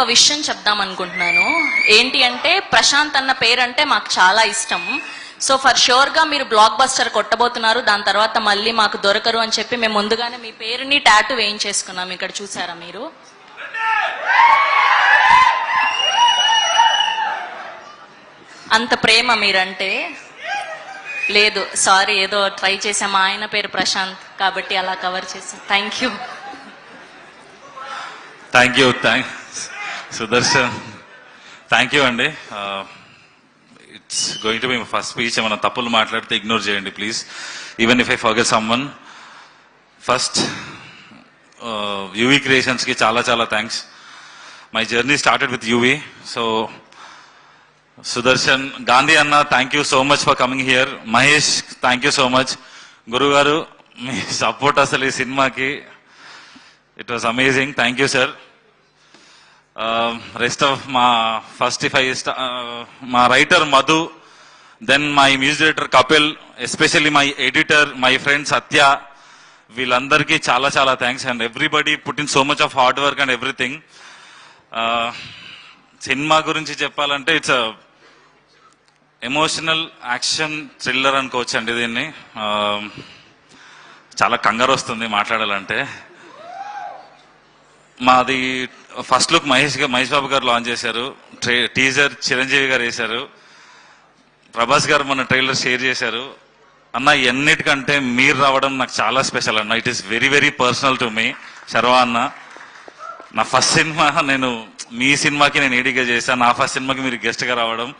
ఒక విషయం చెప్దాం అనుకుంటున్నాను ఏంటి అంటే ప్రశాంత్ అన్న పేరంటే మాకు చాలా ఇష్టం. సో ఫర్ షూర్గా మీరు బ్లాక్ బస్టర్ కొట్టబోతున్నారు. దాని తర్వాత మళ్ళీ మాకు దొరకరు అని చెప్పి మేము ముందుగానే మీ పేరుని టాటూ వేయించేసుకున్నాం ఇక్కడ చూసారా మీరు? అంత ప్రేమ మీరంటే? లేదు సారీ ఏదో ట్రై చేసాం మా ఆయన పేరు ప్రశాంత్ కాబట్టి అలా కవర్ చేసాం thank you thank you thank Sudarshan thank you అండి. It's going to be first speech ఏమైనా తప్పులు మాట్లాడితే ఇగ్నోర్ చేయండి please even if I forget someone first UV క్రియేషన్స్కి చాలా చాలా thanks my journey started with UV so Sudarshan Gandhi అన్న thank you so much for coming here Mahesh thank you so much గురువు గారు మీ సపోర్ట్ అసలు ఈ cinema. It was amazing thank you sir rest of మా first if I మా writer Madhu then my music director Kapil especially my editor my friend Satya వీళ్ళందరికీ చాలా చాలా thanks and everybody put in so much of hard work and everything cinema గురించి చెప్పాలంటే it's emotional action thriller అనుకోవచ్చు అండి దీన్ని. చాలా కంగారు వస్తుంది మాట్లాడాలంటే. మాది ఫస్ట్ లుక్ మహేష్ మహేష్ బాబు గారు లాంచ్ చేశారు. ట్రే- టీజర్ చిరంజీవి గారు వేశారు. ప్రభాస్ గారు మన ట్రైలర్ షేర్ చేశారు. అన్న ఎన్నిటికంటే మీరు రావడం నాకు చాలా స్పెషల్ అన్న. It is very very personal to me Sharwa అన్న నా ఫస్ట్ సినిమా నేను మీ సినిమాకి నేను ఏడీగా చేశాను నా ఫస్ట్ సినిమాకి మీరు గెస్ట్గా రావడం.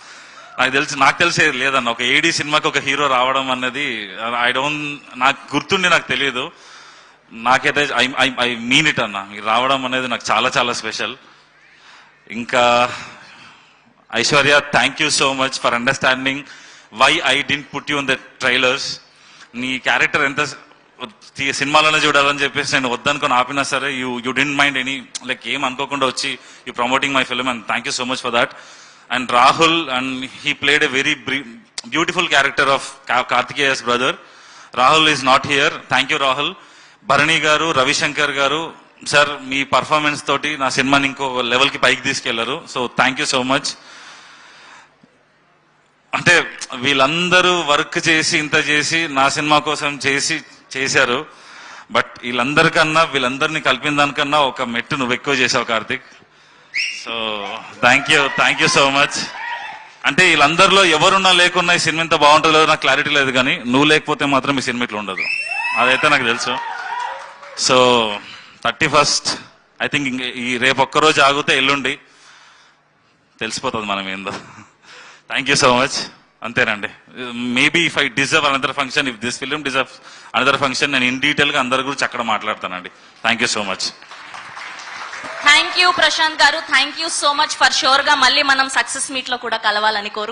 నాకు తెలిసి నాకు తెలిసే లేదన్న. ఒక ఏడీ సినిమాకి ఒక హీరో రావడం అన్నది ఐ డోంట్ నాకు గుర్తుండి నాకు తెలియదు నాకైతే I I I mean it అన్న. మీరు రావడం అనేది నాకు చాలా చాలా స్పెషల్ ఇంకా Aishwarya thank you so much for understanding why I didn't put you in the trailers నీ క్యారెక్టర్ ఎంత సినిమాలోనే చూడాలని చెప్పేసి నేను వద్దనుకొని ఆపినా సరే you you didn't mind any like ఏం అనుకోకుండా వచ్చి you promoting my film and thank you so much for that and Rahul and he played a very beautiful character of Karthikeya's brother Rahul is not here thank you Rahul Bharani గారు రవిశంకర్ గారు sir మీ performance తోటి నా సినిమాని ఇంకో లెవెల్కి పైకి తీసుకెళ్ళారు. So thank you so much అంటే వీళ్ళందరూ వర్క్ చేసి ఇంత చేసి నా సినిమా కోసం చేసి చేశారు. బట్ వీళ్ళందరికన్నా వీళ్ళందరినీ కలిపిన దానికన్నా ఒక మెట్టు నువ్వు ఎక్కువ చేసావు Karthik. So thank you thank you so much అంటే వీళ్ళందరిలో ఎవరున్నా లేకున్నా ఈ సినిమా ఇంత బాగుంటుందో నాకు క్లారిటీ లేదు కానీ నువ్వు లేకపోతే మాత్రం ఈ సినిమా ఇట్లా ఉండదు. అదైతే నాకు తెలుసు. So thirty first I think ఈ రేపు ఒక్కరోజు ఆగితే ఎల్లుండి తెలిసిపోతుంది మనం ఏందో. థ్యాంక్ యూ సో మచ్ అంతేనండి. Maybe if I deserve another function if this film deserve another function నేను ఇన్ డీటెయిల్గా అందరి గురించి అక్కడ మాట్లాడతానండి. Thank you so much thank you Prashanth గారు. Thank you so much for షూర్గా మళ్ళీ మనం సక్సెస్ మీట్లో కూడా కలవాలని కోరు